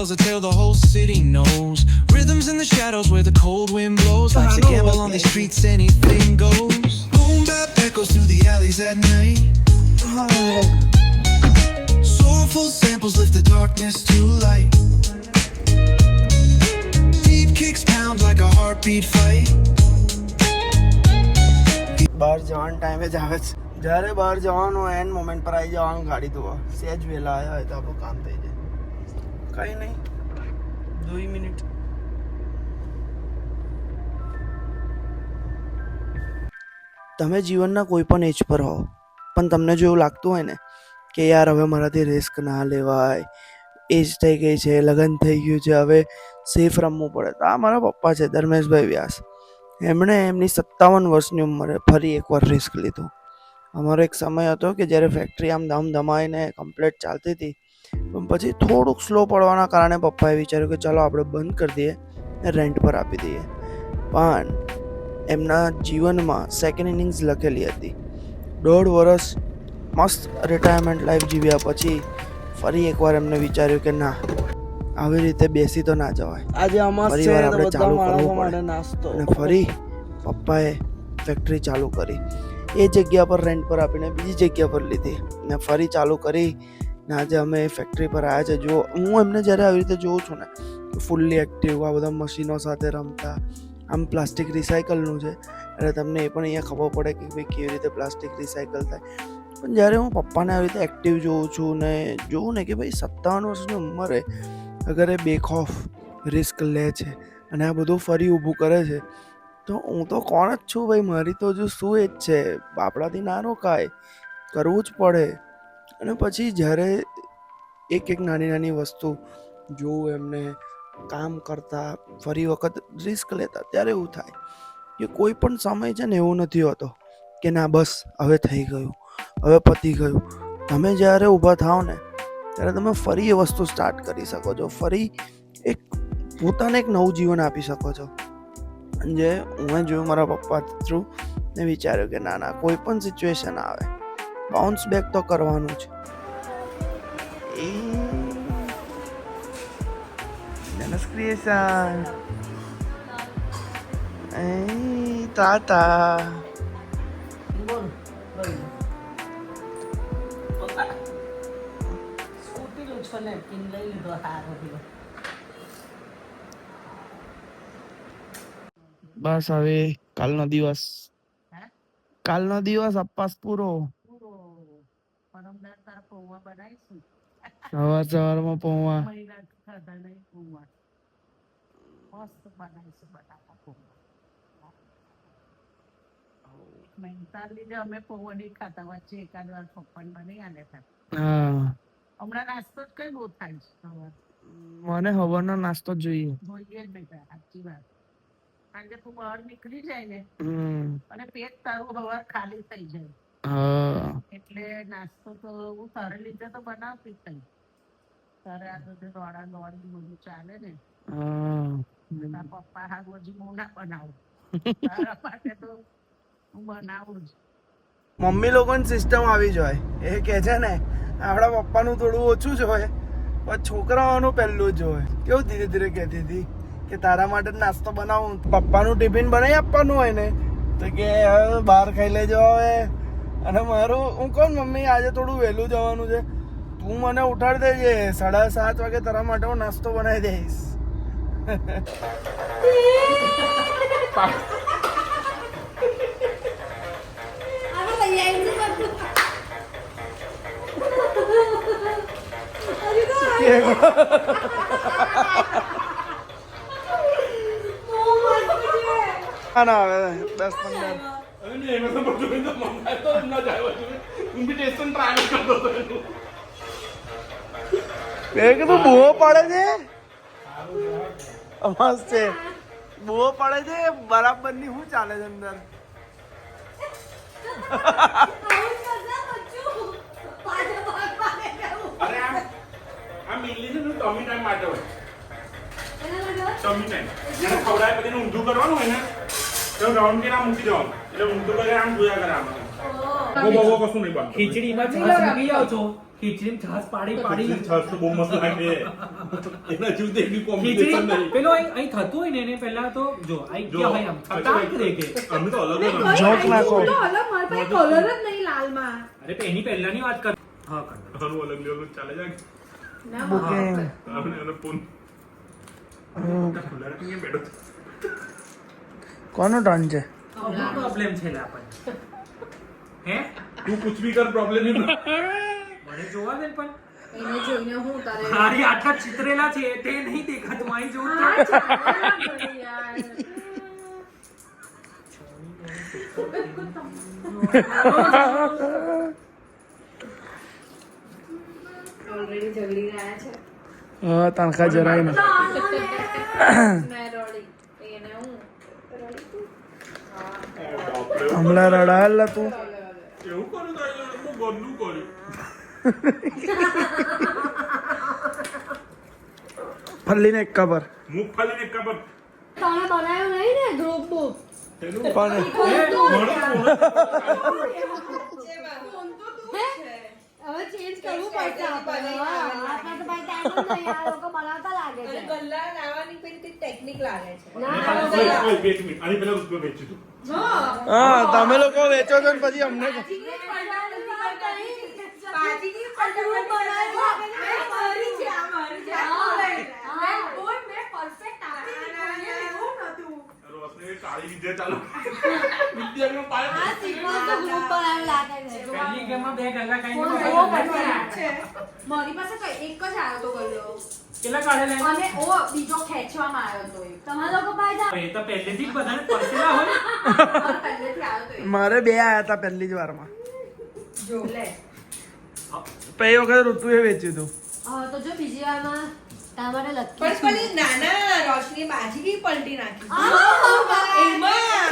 tells a tale the whole city knows. Rhythms in the shadows where the cold wind blows. Life's a gamble on these streets, anything goes. Boom bap echoes through the alleys at night. Soulful samples lift the darkness to light. Deep kicks pound like a heartbeat fight. બહાર જવાના ટાઈમે જ આવે છે જ્યારે બહાર જવાનું હોય એન મોમેન્ટ પર આવી જવાનું ગાડી ધોવા સહેજ વહેલા આવ્યા હોય તો આપણું કામ થઈ જાય કંઈ નહીં. દોઈ મિનિટ. તમે જીવનના કોઈ પણ એજ પર હો. પણ તમને જો એવું લાગતું હોય ને કે યાર હવે મારાથી રિસ્ક ના લેવાય એજ થઈ ગઈ છે લગ્ન થઈ ગયું છે હવે સેફ રમવું પડે. તો આ મારા પપ્પા છે ધર્મેશભાઈ વ્યાસ. એમણે એમની સત્તાવન વર્ષની ઉંમરે ફરી એકવાર રિસ્ક લીધું. અમારો એક સમય હતો કે જ્યારે ફેક્ટરી આમ ધમ ધમાઈને કમ્પ્લીટ ચાલતી હતી પણ પછી થોડુંક સ્લો પડવાના કારણે પપ્પાએ વિચાર્યું કે ચાલો આપણે બંધ કરી દઈએ રેન્ટ પર આપી દઈએ. પણ એમના જીવનમાં સેકન્ડ ઇનિંગ્સ લખેલી હતી. દોઢ વર્ષ મસ્ત રિટાયરમેન્ટ લાઈફ જીવ્યા પછી ફરી એકવાર એમને વિચાર્યું કે ના આવી રીતે બેસી તો ના જવાય. આજે અમાસ ફરી વાર આપણે ચાલુ કરવું પડે. અને ફરી પપ્પાએ ફેક્ટરી ચાલુ કરી. એ જગ્યા પર રેન્ટ પર આપીને બીજી જગ્યા પર લીધી. ને ફરી ચાલુ કરી. ને આજે અમે ફેક્ટરી પર આવ્યા છે. જો હું એમને જ્યારે આવી રીતે જોઉં છું ને ફૂલ્લી એક્ટિવ આ બધા મશીનો સાથે રમતા. આમ પ્લાસ્ટિક રિસાયકલનું છે. એટલે તમને એ પણ અહીંયા ખબર પડે કે ભાઈ કેવી રીતે પ્લાસ્ટિક રિસાયકલ થાય. પણ જ્યારે હું પપ્પાને આવી રીતે એક્ટિવ જોઉં છું ને, જોઉં ને કે ભાઈ સત્તાવન વર્ષની ઉંમરે અગર એ બેખોફ રિસ્ક લે છે અને આ બધું ફરી ઊભું કરે છે, તો હું તો કોણ જ છું ભાઈ? મારી તો હજુ શું એ જ છે બાપડાથી ના રોકાય. કરવું જ પડે. અને પછી જ્યારે એક એક નાની નાની વસ્તુ જોઉં એમને કામ કરતા ફરી વખત રિસ્ક લેતા, ત્યારે એવું થાય કે કોઈ પણ સમય છે ને એવું નથી હોતો કે ના બસ હવે થઈ ગયું, હવે પતી ગયું. તમે જ્યારે ઊભા થાઓ ને, ત્યારે તમે ફરી એ વસ્તુ સ્ટાર્ટ કરી શકો છો. ફરી એક પોતાને એક નવું જીવન આપી શકો છો. જે હું જોયું મારા પપ્પા થ્રુ ને વિચાર્યું કે ના ના, કોઈ પણ સિચ્યુએશન આવે બાઉન્સ બેક તો કરવાનું છે. એ Dennis Creation. એ તાતા લઈ લીધો બસ હવે કાલનો દિવસ. કાલનો દિવસ અપાસ પૂરો પૂરો પરમદાર તારા પૌવા બનાવીશું સવાર સવારમાં પૌવા. અમે પૌવા ખાતા વચ્ચે એકાદ વાર પપ્પાને બની આલે હમણાં નાસ્તો જ કઈ બહુ થાય છે મને હવાનો નાસ્તો જોઈએ. જોઈએ જ બેટા સાચી વાત. કારણ કે તું બહાર નીકળી જાય ને અને પેટ તારું હવાર ખાલી થઈ જાય. એટલે નાસ્તો તો હું તારે લીધે તો બનાવતી જ નહીં તારે આ બધું દોડા દોડી બધું ચાલે ને. તારા પપ્પા હા હજી હું ના બનાવું. તારા માટે તો હું બનાવું જ. મમ્મી લોકોની સિસ્ટમ આવી જાય એ કહે છે ને આપણા પપ્પાનું થોડું ઓછું જ હોય પણ છોકરાઓનું પહેલું જ હોય. કેવું ધીરે ધીરે કહેતી હતી કે તારા માટે જ નાસ્તો બનાવું. પપ્પાનું ટિફિન બનાવી આપવાનું હોય ને તો કે હવે બહાર ખાઈ લેજો હવે. અને મારું હું કહું મમ્મી આજે થોડું વહેલું જવાનું છે. તું મને ઉઠાડી દેજે. સાડા સાત વાગે તારા માટે હું નાસ્તો બનાવી દઈશ. ના ના હવે દસ પંદર. મેં કીધું બુઓ પડે છે મસ્ત છે બુઓ પડે છે બરાબરની શું ચાલે છે અંદર અરે આમ આમ ઇંગ્લિશનું ટમી ટાઈમ માટે હોય ટમી ટાઈમ ખવડાય પછી ઊંધું કરવાનું હોય ને તો રાઉન્ડ કે ના મૂકી દેવાનું એટલે ઊંધું કરે આમ જોયા કરે આમ. બહુ બહુ કશું નહીં બનતું. ખીચડીમાં છાશ મૂકી જાઓ છો ખીચડી છાસ પાડી પાડી. છાશ તો બહુ મસ્ત લાગે. એના જેવું તો એની કોમ્બિનેશન નહીં. પેલો અહીં અહીં થતું હોય ને એને પહેલા તો જો અહીં જો, હોય આમ? છટાક દે કે? અમે તો અલગ મેં અલગ કઈ જોક નાખો. તો અલગ મારા પાસે કલર જ નહીં લાલમાં. અરે પણ એની પહેલાની વાત કર હા કર. અલગ લેવલ ચાલે જાય. ના આપણે એને ફોન. કોનો ટર્ન છે? પ્રોબ્લેમ છે. લા હે? તું કુછ ભી કર પ્રોબ્લેમ નહીં મને જોવા દે પણ. એને જોઈને હું તારે મારી આટલા ચિતરેલા છે તે નહીં દેખાતું અહીં જોઉં. Already ઝઘડી રહ્યા છે. હા તણખા જરાય નહીં મેં રડી એને હું રડી તું? હમણાં રડાયેલા તું. એવું કર્યું તો ગંદુ કર્યું. ફલ્લીને એક કબર. મૂંગફળીને ખબર તમે બનાવ્યો નહીં ને ગ્રુપ બુક? કોને હવે ચેન્જ કરવું પડશે આપણે આપણે તો ભાઈ ટાઈમ જ નહીં, આ લોકો બનાવતા લાગે છે. ગલ્લા લાવવાની પેલી કઈ ટેકનિક લાગે છે ના, ઓય, ઓય, મિનિટ આની પહેલા રૂપિયો વેચી દો હા તમે લોકો વેચો છો ને પછી અમને પાજીની મારી પાસે કઈ એક જ આવ્યો તો ગલ્લો. કેટલા કાઢેલા અને ઓ બીજો ખેંચવામાં આવ્યો તો તમારા લોકો પાસે એ તો પહેલેથી જ બધાને પરસેલા હોય. પહેલેથી આવ્યો તો મારે બે આયા હતા પહેલી જ વારમાં. જો લે. પહેલી વખત ઋતુએ વેચ્યું હતું હા તો જો બીજી વારમાં તમારે પણ લકી પેલી નાના રોશની બાજી બી પલટી નાખી એમાં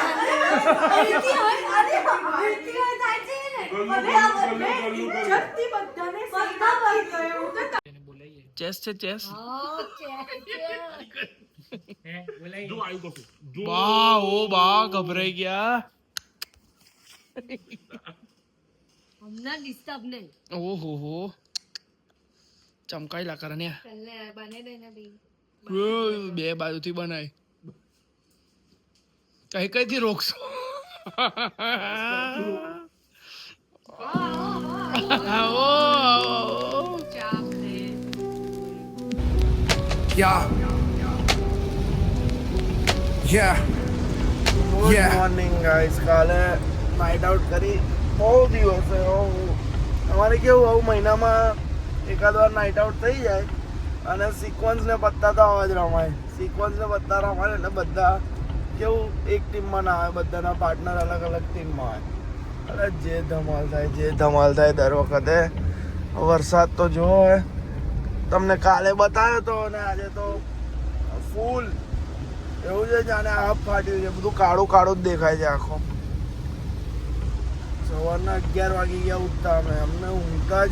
અહીંથી હોય, અરે, અહીંથી હોય થાય છે ને. ગલ્લું, મને આ ગલ્લું, બંને ગલ્લું, ગલ્લું. ઇજ્જતથી બધાને બધા બની ગયું. ચેસ છે ચેસ હા, છે, છે. હે બોલાય જો આવ્યું કશું જો બા ઓ બા ગભરાઈ ગયા હમણાં disturb નહીં. ઓહો હો ચમકાયેલા કરે ને બી. બાજુથી બનાય કઈ કઈ થી રોકશો. Yeah. Yeah. Good Yeah. Morning guys કાલે નાઇટ આઉટ કરી બહુ દિવસે અમારે કેવું આવું મહિનામાં એકાદ વાર નાઇટ આઉટ થઈ જાય અને સિક્વન્સને પત્તા તો આવા જ રમાય. સિક્વન્સને પત્તા રમાય એટલે બધા કેવું એક ટીમમાં ના આવે, બધાના પાર્ટનર અલગ અલગ ટીમમાં આવે. એટલે જે ધમાલ થાય, જે ધમાલ થાય દર વખતે. વરસાદ તો જો હવે. તમને કાલે બતાવ્યો તો અને આજે તો ફૂલ એવું છે જાણે આપ ફાટ્યું છે. બધું કાળું કાળું જ દેખાય છે આખો. સવારના અગિયાર વાગી ગયા ઉઠતા અમે. અમને ઊંઘતા જ